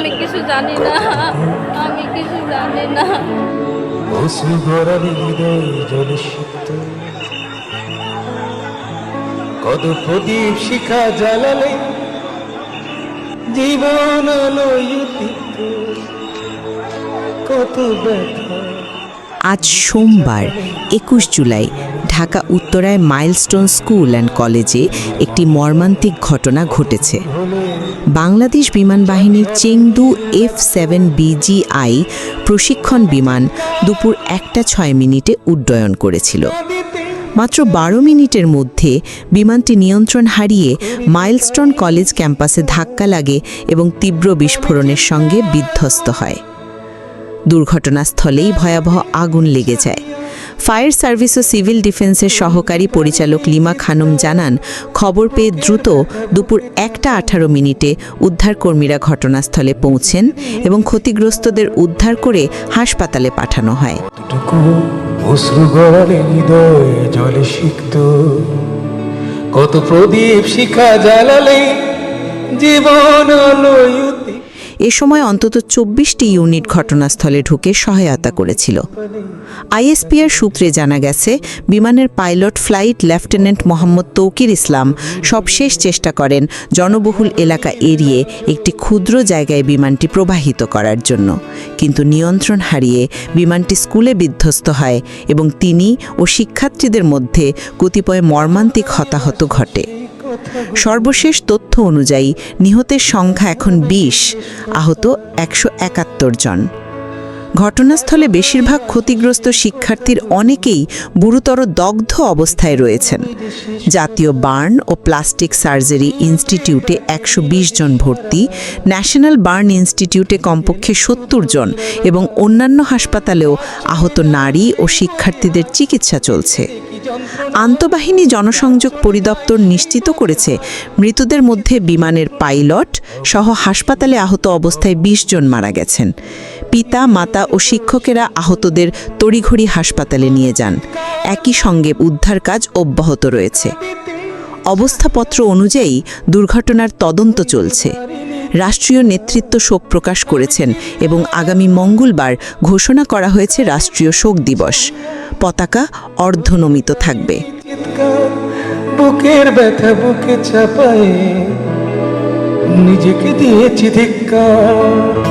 আমি কিছু জানি না। আমি কিছু জানি না। অশ্রু গড়ালে হৃদয় জলে সিক্ত। কত প্রদীপ শিখা জ্বালালে জীবন কত ব্যথা। আজ সোমবার একুশ জুলাই ঢাকা উত্তরায় মাইলস্টোন স্কুল অ্যান্ড কলেজে একটি মর্মান্তিক ঘটনা ঘটেছে। বাংলাদেশ বিমান বাহিনীর চেংদু এফ সেভেন বিজিআই প্রশিক্ষণ বিমান দুপুর একটা ছয় মিনিটে উড্ডয়ন করেছিল। মাত্র বারো মিনিটের মধ্যে বিমানটি নিয়ন্ত্রণ হারিয়ে মাইলস্টোন কলেজ ক্যাম্পাসে ধাক্কা লাগে এবং তীব্র বিস্ফোরণের সঙ্গে বিধ্বস্ত হয়। দুর্ঘটনাস্থলেই ভয়াবহ আগুন লেগে যায়। ফায়ার সার্ভিস ও সিভিল ডিফেন্সের সহকারী পরিচালক লিমা খানম জানান, খবর পেয়ে দ্রুত দুপুর একটা আঠারো মিনিটে উদ্ধারকর্মীরা ঘটনাস্থলে পৌঁছেন এবং ক্ষতিগ্রস্তদের উদ্ধার করে হাসপাতালে পাঠানো হয়। কত প্রদীপ শিখা জ্বালালে জীবন এ সময় অন্তত চব্বিশটি ইউনিট ঘটনাস্থলে ঢুকে সহায়তা করেছিল। আইএসপিআর সূত্রে জানা গেছে, বিমানের pilot flight lieutenant Mohammad Tauqir Islam সবশেষ চেষ্টা করেন জনবহুল এলাকা এড়িয়ে একটি ক্ষুদ্র জায়গায় বিমানটি প্রবাহিত করার জন্য। কিন্তু নিয়ন্ত্রণ হারিয়ে বিমানটি স্কুলে বিধ্বস্ত হয় এবং তিনি ও শিক্ষার্থীদের মধ্যে কতিপয় মর্মান্তিক হতাহত ঘটে। সর্বশেষ তথ্য অনুযায়ী, নিহতের সংখ্যা এখন বিশ, আহত একশো একাত্তর জন। ঘটনাস্থলে বেশিরভাগ ক্ষতিগ্রস্ত শিক্ষার্থীর অনেকেই গুরুতর দগ্ধ অবস্থায় রয়েছেন। জাতীয় বার্ন ও প্লাস্টিক সার্জারি ইনস্টিটিউটে একশো বিশ জন ভর্তি, ন্যাশনাল বার্ন ইনস্টিটিউটে কমপক্ষে সত্তর জন এবং অন্যান্য হাসপাতালেও আহত নারী ও শিক্ষার্থীদের চিকিৎসা চলছে। আন্তঃবাহিনী জনসংযোগ পরিদপ্তর নিশ্চিত করেছে, মৃতদের মধ্যে বিমানের পাইলট সহ হাসপাতালে আহত অবস্থায় ২০ জন মারা গেছেন। পিতা, মাতা ও শিক্ষকেরা আহতদের তড়িঘড়ি হাসপাতালে নিয়ে যান। একই সঙ্গে উদ্ধার কাজ অব্যাহত রয়েছে। অবস্থাপত্র অনুযায়ী দুর্ঘটনার তদন্ত চলছে। রাষ্ট্রীয় নেতৃত্ব শোক প্রকাশ করেছেন এবং আগামী মঙ্গলবার ঘোষণা করা হয়েছে রাষ্ট্রীয় শোক দিবস। পতাকা অর্ধনমিত থাকবে। বুকের ব্যথা বুকে চাপায়, নিজেকে দিয়েছি ধিক্কার।